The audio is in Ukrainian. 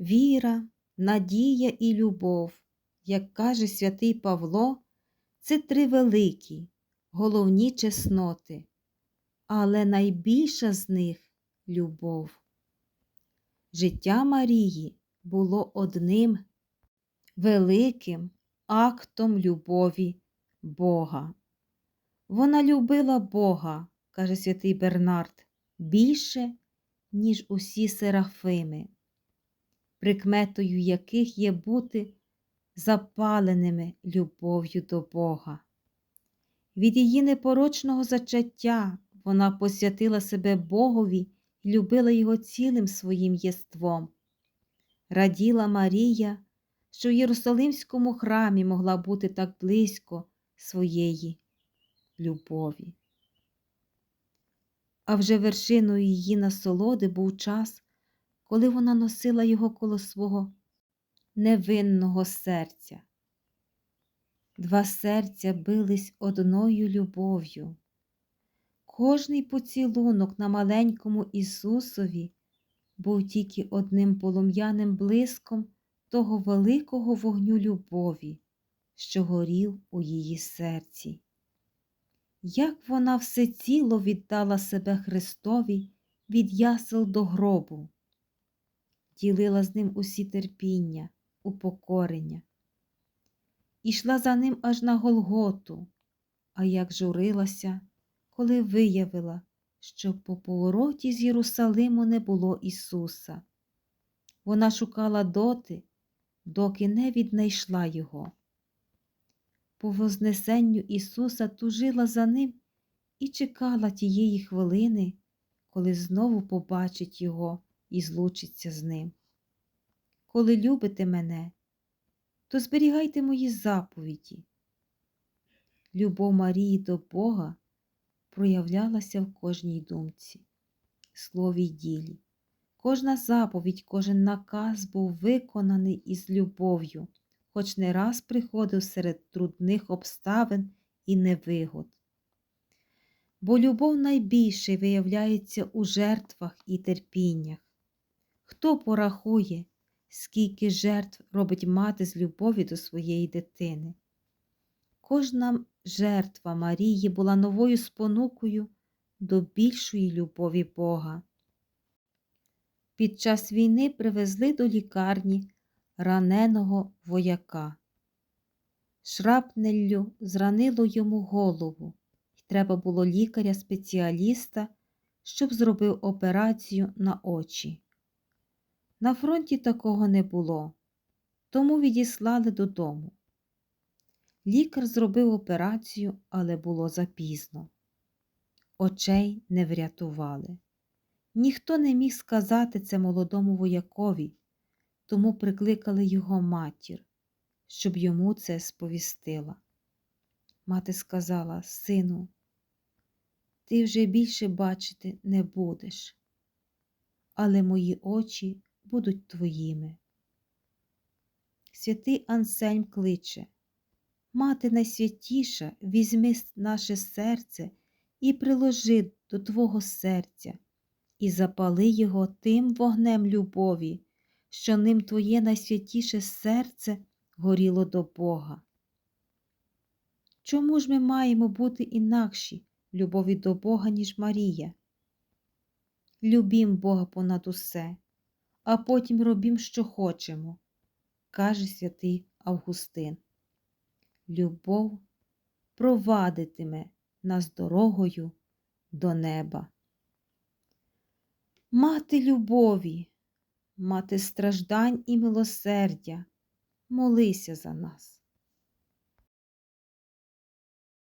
Віра, надія і любов, як каже святий Павло, це три великі, головні чесноти, але найбільша з них любов. Життя Марії було одним великим актом любові Бога. Вона любила Бога, каже святий Бернард, більше, ніж усі серафими, прикметою яких є бути запаленими любов'ю до Бога. Від її непорочного зачаття вона посвятила себе Богові і любила Його цілим своїм єством. Раділа Марія, що в Єрусалимському храмі могла бути так близько своєї любові. А вже вершиною її насолоди був час, коли вона носила його коло свого невинного серця. Два серця бились одною любов'ю. Кожний поцілунок на маленькому Ісусові був тільки одним полум'яним блиском того великого вогню любові, що горів у її серці. Як вона всеціло віддала себе Христові від ясел до гробу, ділила з ним усі терпіння, упокорення, ішла за ним аж на Голготу, а як журилася, коли виявила, що по повороті з Єрусалиму не було Ісуса. Вона шукала доти, доки не віднайшла Його. По Вознесенню Ісуса тужила за Ним і чекала тієї хвилини, коли знову побачить Його і злучиться з Ним. Коли любите мене, то зберігайте мої заповіді. Любов Марії до Бога проявлялася в кожній думці, слові й ділі. Кожна заповідь, кожен наказ був виконаний із любов'ю, хоч не раз приходив серед трудних обставин і невигод. Бо любов найбільше виявляється у жертвах і терпіннях. Хто порахує, скільки жертв робить мати з любові до своєї дитини? Кожна жертва Марії була новою спонукою до більшої любові Бога. Під час війни привезли до лікарні раненого вояка. Шрапнеллю зранило йому голову, і треба було лікаря-спеціаліста, щоб зробив операцію на очі. На фронті такого не було, тому відіслали додому. Лікар зробив операцію, але було запізно. Очей не врятували. Ніхто не міг сказати це молодому воякові, тому прикликали його матір, щоб йому це сповістила. Мати сказала Сину, ти вже більше бачити не будеш, але мої очі будуть твоїми. Святий Ансельм кличе, Мати найсвятіша, візьми наше серце і приложи до Твого серця, і запали його тим вогнем любові, що ним Твоє найсвятіше серце горіло до Бога. Чому ж ми маємо бути інакші в любові до Бога, ніж Марія? Любім Бога понад усе, а потім робім, що хочемо, каже святий Августин. Любов провадитиме нас дорогою до неба. Мати любові, мати страждань і милосердя, молися за нас.